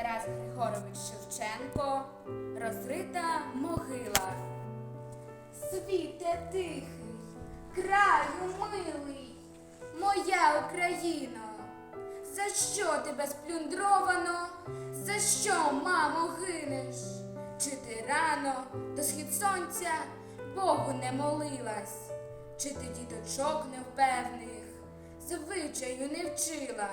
Тарас Григорович Шевченко, розрита могила. Світе тихий, краю милий, моя Україно, за що тебе сплюндровано, за що, мамо, гинеш? Чи ти рано до схід сонця Богу не молилась, чи ти діточок невпевних, звичаю не вчила?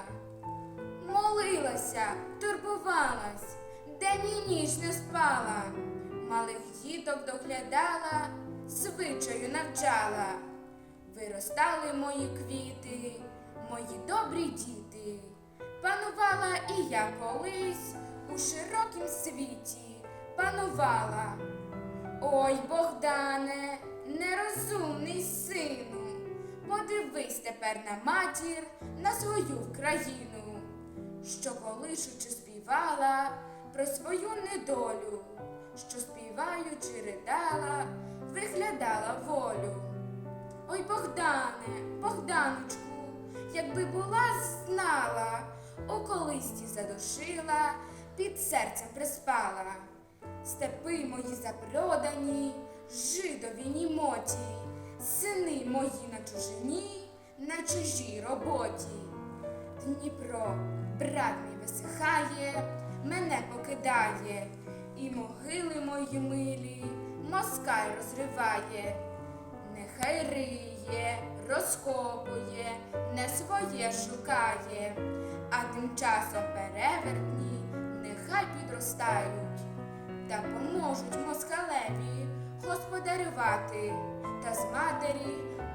Молилася, турбувалась, день і ніч не спала, малих діток доглядала, звичаю навчала. Виростали мої квіти, мої добрі діти. Панувала і я колись у широкім світі, панувала. Ой, Богдане, нерозумний сину, подивись тепер на матір, на свою країну, що колишучи співала про свою недолю, що співаючи ридала, виглядала волю. Ой, Богдане, Богданочку, якби була знала, у колисті задушила, під серцем приспала. Степи мої запродані, жидові німоті, сини мої на чужині, на чужій роботі. Дніпро, брат мій висихає, мене покидає, і могили мої милі, москаль розриває. Нехай риє, розкопує, не своє шукає, а тим часом перевертні нехай підростають та поможуть москалеві господарювати та з матері